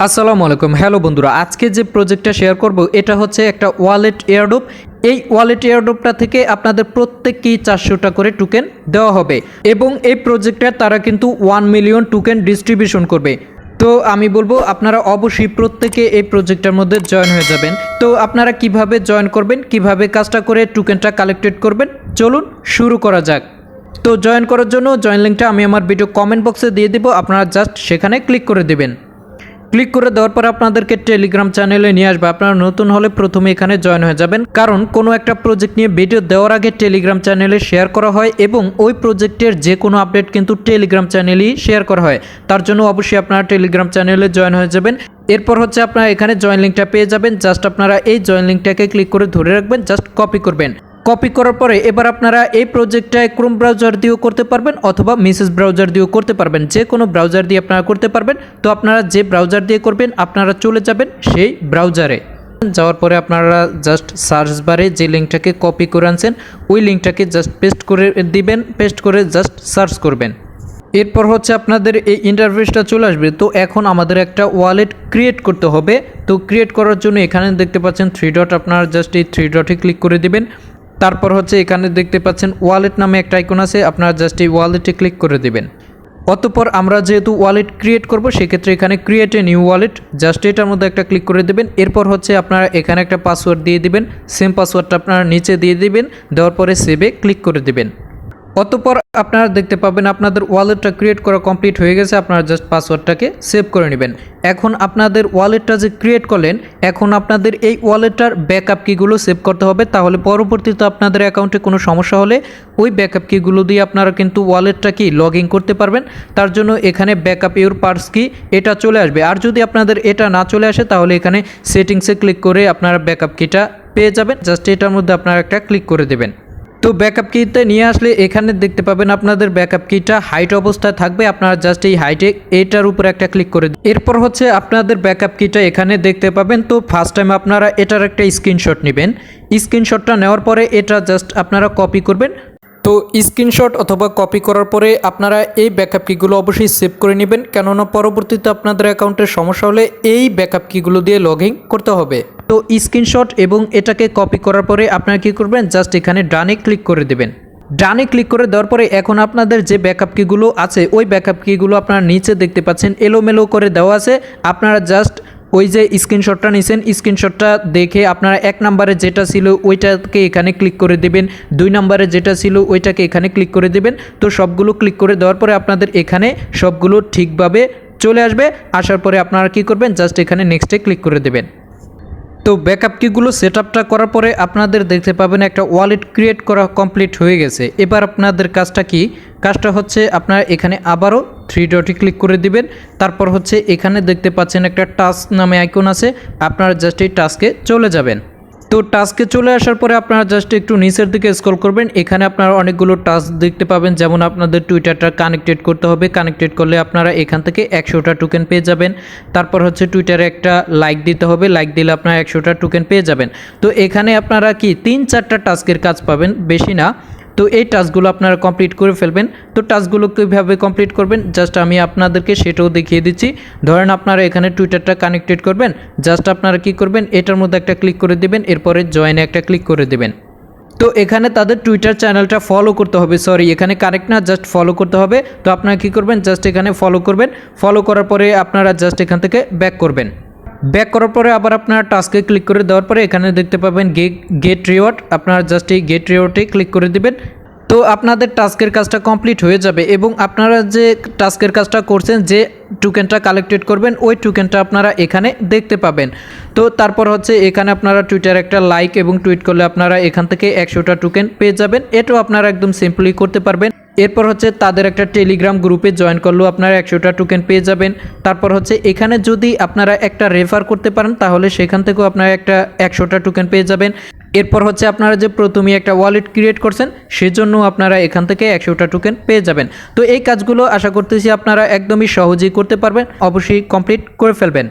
আসসালামু আলাইকুম। হ্যালো বন্ধুরা, আজকে যে প্রজেক্টটা শেয়ার করব, এটা হচ্ছে একটা ওয়ালেট এয়ারডোপ এই ওয়ালেট এয়ারডোপটা থেকে আপনাদের প্রত্যেককেই চারশোটা করে টোকেন দেওয়া হবে। এবং এই প্রজেক্টটা তারা কিন্তু ওয়ান মিলিয়ন টোকেন ডিস্ট্রিবিউশন করবে। তো আমি বলব, আপনারা অবশ্যই প্রত্যেকে এই প্রজেক্টের মধ্যে জয়েন হয়ে যাবেন। তো আপনারা কীভাবে জয়েন করবেন, কীভাবে কাজটা করে টোকেনটা কালেক্টেড করবেন, চলুন শুরু করা যাক। তো জয়েন করার জন্য জয়েন লিঙ্কটা আমি আমার ভিডিও কমেন্ট বক্সে দিয়ে দিব। আপনারা জাস্ট সেখানে ক্লিক করে দেবেন। ক্লিক করে দেওয়ার পর আপনাদেরকে টেলিগ্রাম চ্যানেলে নিয়ে আসবে। আপনারা নতুন হলে প্রথমে এখানে জয়েন হয়ে যাবেন। কারণ কোনো একটা প্রজেক্ট নিয়ে ভিডিও দেওয়ার আগে টেলিগ্রাম চ্যানেলে শেয়ার করা হয় এবং ওই প্রজেক্টের যে কোনো আপডেট কিন্তু টেলিগ্রাম চ্যানেলেই শেয়ার করা হয়। তার জন্য অবশ্যই আপনারা টেলিগ্রাম চ্যানেলে জয়েন হয়ে যাবেন। এরপর হচ্ছে আপনারা এখানে জয়েন লিঙ্কটা পেয়ে যাবেন। জাস্ট আপনারা এই জয়েন লিঙ্কটাকে ক্লিক করে ধরে রাখবেন। জাস্ট কপি করবেন। কপি করার পরে এবার আপনারা এই প্রজেক্টটায় ক্রোম ব্রাউজার দিয়েও করতে পারবেন অথবা মেসেজ ব্রাউজার দিয়েও করতে পারবেন। যে কোনো ব্রাউজার দিয়ে আপনারা করতে পারবেন। তো আপনারা যে ব্রাউজার দিয়ে করবেন, আপনারা চলে যাবেন সেই ব্রাউজারে যাওয়ার পরে আপনারা জাস্ট সার্চ বারে যে লিঙ্কটাকে কপি করে আনছেন, ওই লিঙ্কটাকে জাস্ট পেস্ট করে দিবেন পেস্ট করে জাস্ট সার্চ করবেন। এরপর হচ্ছে আপনাদের এই ইন্টারফেসটা চলে আসবে। তো এখন আমাদের একটা ওয়ালেট ক্রিয়েট করতে হবে। তো ক্রিয়েট করার জন্য এখানে দেখতে পাচ্ছেন থ্রি ডট আপনারা জাস্ট এই থ্রি ডটে ক্লিক করে দিবেন। তারপর হচ্ছে এখানে দেখতে পাচ্ছেন ওয়ালেট নামে একটা আইকন আছে, আপনারা জাস্ট এই ওয়ালেটে ক্লিক করে দেবেন। অতপর আমরা যেহেতু ওয়ালেট ক্রিয়েট করব, সেক্ষেত্রে এখানে create a new wallet just এটার মধ্যে একটা ক্লিক করে দেবেন। এরপর হচ্ছে আপনারা এখানে একটা পাসওয়ার্ড দিয়ে দিবেন সেম পাসওয়ার্ডটা আপনারা নিচে দিয়ে দিবেন, দেওয়ার পরে সেভে ক্লিক করে দিবেন। অতপর আপনারা দেখতে পাবেন আপনাদের ওয়ালেটটা ক্রিয়েট করা কমপ্লিট হয়ে গেছে, আপনারা জাস্ট পাসওয়ার্ডটাকে সেভ করে নেবেন। এখন আপনাদের ওয়ালেটটা যে ক্রিয়েট করলেন, এখন আপনাদের এই ওয়ালেটটার ব্যাকআপ কিগুলো সেভ করতে হবে, তাহলে পরবর্তীতে আপনাদের অ্যাকাউন্টে কোনো সমস্যা হলে ওই ব্যাকআপ কিগুলো দিয়ে আপনারা কিন্তু ওয়ালেটটা কি লগ ইন করতে পারবেন। তার জন্য এখানে ব্যাকআপ ইউর পার্স কি এটা চলে আসবে। আর যদি আপনাদের এটা না চলে আসে, তাহলে এখানে সেটিংসে ক্লিক করে আপনারা ব্যাকআপ কিটা পেয়ে যাবেন। জাস্ট এটার মধ্যে আপনারা একটা ক্লিক করে দেবেন। তো ব্যাকআপ কিতে নিয়ে আসলে এখানে দেখতে পাবেন আপনাদের ব্যাকআপ কিটা হাইট অবস্থায় থাকবে। আপনারা জাস্ট এই হাইটে এটার উপর একটা ক্লিক করে। এরপর হচ্ছে আপনাদের ব্যাকআপ কিটা এখানে দেখতে পাবেন। তো ফার্স্ট টাইম আপনারা এটার একটা স্ক্রিনশট নেবেন। স্ক্রিনশটটা নেওয়ার পরে এটা জাস্ট আপনারা কপি করবেন। তো স্ক্রিনশট অথবা কপি করার পরে আপনারা এই ব্যাকআপ কিগুলো অবশ্যই সেভ করে নেবেন। কেননা পরবর্তীতে আপনাদের অ্যাকাউন্টের সমস্যা হলে এই ব্যাকআপ কিগুলো দিয়ে লগ করতে হবে। তো স্ক্রিনশট এবং এটাকে কপি করার পরে আপনারা কি করবেন? জাস্ট এখানে ডানে ক্লিক করে দেবেন। ডানে ক্লিক করে দেওয়ার পরে এখন আপনাদের যে ব্যাকআপ কিগুলো আছে, ওই ব্যাকআপ কিগুলো আপনারা নিচে দেখতে পাচ্ছেন। এলোমেলো করে দেওয়া আছে। আপনারা জাস্ট ওই যে স্ক্রিনশটটা নিছেন স্ক্রিনশটটা দেখে আপনারা এক নম্বরে যেটা ছিল ওইটাকে এখানে ক্লিক করে দেবেন, দুই নম্বরে যেটা ছিল ওইটাকে এখানে ক্লিক করে দেবেন। তো সবগুলো ক্লিক করে দেওয়ার পরে আপনাদের এখানে সবগুলো ঠিকভাবে চলে আসবে। আসার পরে আপনারা কি করবেন? জাস্ট এখানে নেক্সটে ক্লিক করে দেবেন। তো ব্যাকআপ কিগুলো সেট আপটা করার পরে আপনাদের দেখতে পাবেন একটা ওয়ালেট ক্রিয়েট করা কমপ্লিট হয়ে গেছে। এবার আপনাদের কাজটা কি? কাজটা হচ্ছে আপনারা এখানে আবারও থ্রি ডটে ক্লিক করে দিবেন। তারপর হচ্ছে এখানে দেখতে পাচ্ছেন একটা টাস্ক নামে আইকন আছে। আপনারা জাস্ট এই টাস্কে চলে যাবেন। তো টাস্কে চলে আসার পরে আপনারা জাস্ট একটু নিচের দিকে স্ক্রল করবেন। এখানে আপনারা অনেকগুলো টাস্ক দেখতে পাবেন। যেমন আপনাদের টুইটারটা কানেক্টেড করতে হবে। কানেক্টেড করলে আপনারা এখান থেকে একশোটা টোকেন পেয়ে যাবেন। তারপর হচ্ছে টুইটারে একটা লাইক দিতে হবে। লাইক দিলে আপনারা একশোটা টোকেন পেয়ে যাবেন। তো এখানে আপনারা কি তিন চারটা টাস্কের কাজ পাবেন? বেশি না। তো এই টাস্কগুলো আপনারা কমপ্লিট করে ফেলবেন। তো টাস্কগুলো কীভাবে কমপ্লিট করবেন? জাস্ট আমি আপনাদেরকে সেটাও দেখিয়ে দিচ্ছি। ধরেন আপনারা এখানে টুইটারটা কানেক্টেড করবেন। জাস্ট আপনারা কি করবেন? এটার মধ্যে একটা ক্লিক করে দেবেন। এরপরে জয়েনে একটা ক্লিক করে দেবেন। তো এখানে তাদের টুইটার চ্যানেলটা ফলো করতে হবে। সরি, এখানে কারেক্ট না, জাস্ট ফলো করতে হবে। তো আপনারা কী করবেন? জাস্ট এখানে ফলো করবেন। ফলো করার পরে আপনারা জাস্ট এখান থেকে ব্যাক করবেন। ব্যাক করার পরে আবার আপনারা টাস্কে ক্লিক করে দেওয়ার পরে এখানে দেখতে পাবেন গে গেট রিওয়ার্ড আপনারা জাস্ট এই গেট রিওয়ার্ডে ক্লিক করে দিবেন। তো আপনাদের টাস্কের কাজটা কমপ্লিট হয়ে যাবে এবং আপনারা যে টাস্কের কাজটা করছেন, যে টোকেনটা কালেক্টেড করবেন, ওই টোকেনটা আপনারা এখানে দেখতে পাবেন। তো তারপর হচ্ছে এখানে আপনারা টুইটার একটা লাইক এবং টুইট করলে আপনারা এখান থেকে একশোটা টোকেন পেয়ে যাবেন। এটাও আপনারা একদম সিম্পলি করতে পারবেন। এরপর হচ্ছে তাদের একটা টেলিগ্রাম গ্রুপে জয়েন করলেও আপনারা একশোটা টোকেন পেয়ে যাবেন। তারপর হচ্ছে এখানে যদি আপনারা একটা রেফার করতে পারেন, তাহলে সেখান থেকেও আপনারা একটা একশোটা টোকেন পেয়ে যাবেন। এরপর হচ্ছে আপনারা যে প্রথমে একটা ওয়ালেট ক্রিয়েট করছেন সেজন্য আপনারা এখান থেকে একশোটা টোকেন পেয়ে যাবেন। তো এই কাজগুলো আশা করতেছি আপনারা একদমই সহজেই করতে পারবেন, অবশ্যই কমপ্লিট করে ফেলবেন।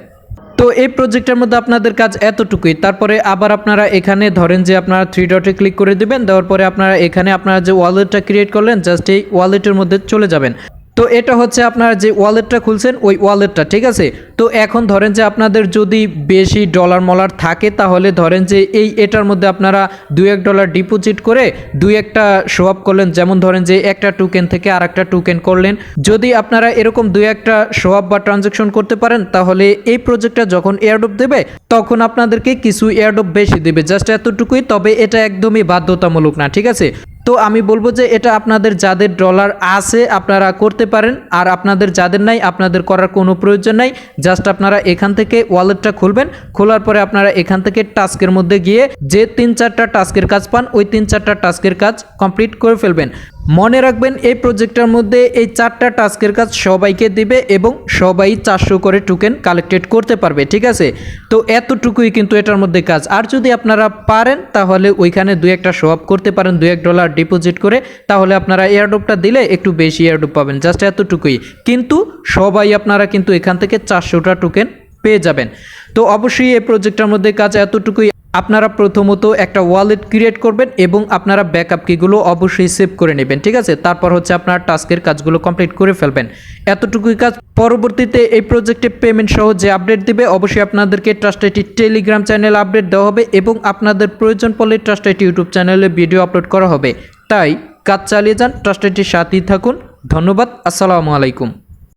তো এই প্রজেক্টের মধ্যে আপনাদের কাজ এতটুকুই। তারপরে আবার আপনারা এখানে ধরেন যে আপনারা থ্রি ডটে ক্লিক করে দেবেন, দেওয়ার পরে আপনারা এখানে আপনারা যে ওয়ালেটটা ক্রিয়েট করলেন জাস্ট এই ওয়ালেটের মধ্যে চলে যাবেন। তো এটা হচ্ছে আপনার যে ওয়ালেটটা খুলছেন, ওই ওয়ালেটটা, ঠিক আছে? তো এখন ধরেন যে আপনাদের যদি বেশি ডলার মলার থাকে, তাহলে ধরেন যে এই এটার মধ্যে আপনারা দু এক ডলার ডিপোজিট করে দু একটা শো আপ করলেন। যেমন ধরেন যে একটা টোকেন থেকে আর একটা টোকেন করলেন। যদি আপনারা এরকম দু একটা শো আপ বা ট্রানজ্যাকশন করতে পারেন, তাহলে এই প্রজেক্টটা যখন এয়ারড্রপ দেবে, তখন আপনাদেরকে কিছু এয়ারড্রপ বেশি দেবে। জাস্ট এতটুকুই, তবে এটা একদমই বাধ্যতামূলক না, ঠিক আছে? তো আমি বলব যে এটা আপনাদের যাদের ডলার আছে আপনারা করতে পারেন, আর আপনাদের যাদের নাই, আপনাদের করার কোনো প্রয়োজন নাই। জাস্ট আপনারা এখান থেকে ওয়ালেটটা খুলবেন, খোলার পরে আপনারা এখান থেকে টাস্কের মধ্যে গিয়ে যে তিন চারটা টাস্কের কাজ পান, ওই তিন চারটা টাস্কের কাজ কমপ্লিট করে ফেলবেন। মনে রাখবেন, এই প্রজেক্টটার মধ্যে এই চারটা টাস্কের কাজ সবাইকে দিবে এবং সবাই চারশো করে টোকেন কালেক্টেড করতে পারবে, ঠিক আছে? তো এতটুকুই কিন্তু এটার মধ্যে কাজ। আর যদি আপনারা পারেন, তাহলে ওইখানে দুই একটা শো করতে পারেন, দুই এক ডলার ডিপোজিট করে, তাহলে আপনারা এয়ারডোপটা দিলে একটু বেশি এয়ারডোপ পাবেন জাস্ট এতটুকুই। কিন্তু সবাই আপনারা কিন্তু এখান থেকে চারশোটা টোকেন পেয়ে যাবেন। তো অবশ্যই এই প্রজেক্টটার মধ্যে কাজ, এতটুকুই। আপনারা প্রথমত একটা ওয়ালেট ক্রিয়েট করবেন এবং আপনারা ব্যাকআপ কিগুলো অবশ্যই সেভ করে নেবেন, ঠিক আছে? তারপর হচ্ছে আপনার টাস্কের কাজগুলো কমপ্লিট করে ফেলবেন। এতটুকুই কাজ। পরবর্তীতে এই প্রজেক্টে পেমেন্ট সহ যে আপডেট দিবে, অবশ্যই আপনাদেরকে trust IT Telegram channel update দেওয়া হবে এবং আপনাদের প্রয়োজন পড়লে ট্রাস্ট আইটি ইউটিউব চ্যানেলে ভিডিও আপলোড করা হবে। তাই কাজ চালিয়ে যান ট্রাস্ট আইটির সাথেই থাকুন। ধন্যবাদ, আসসালামু আলাইকুম।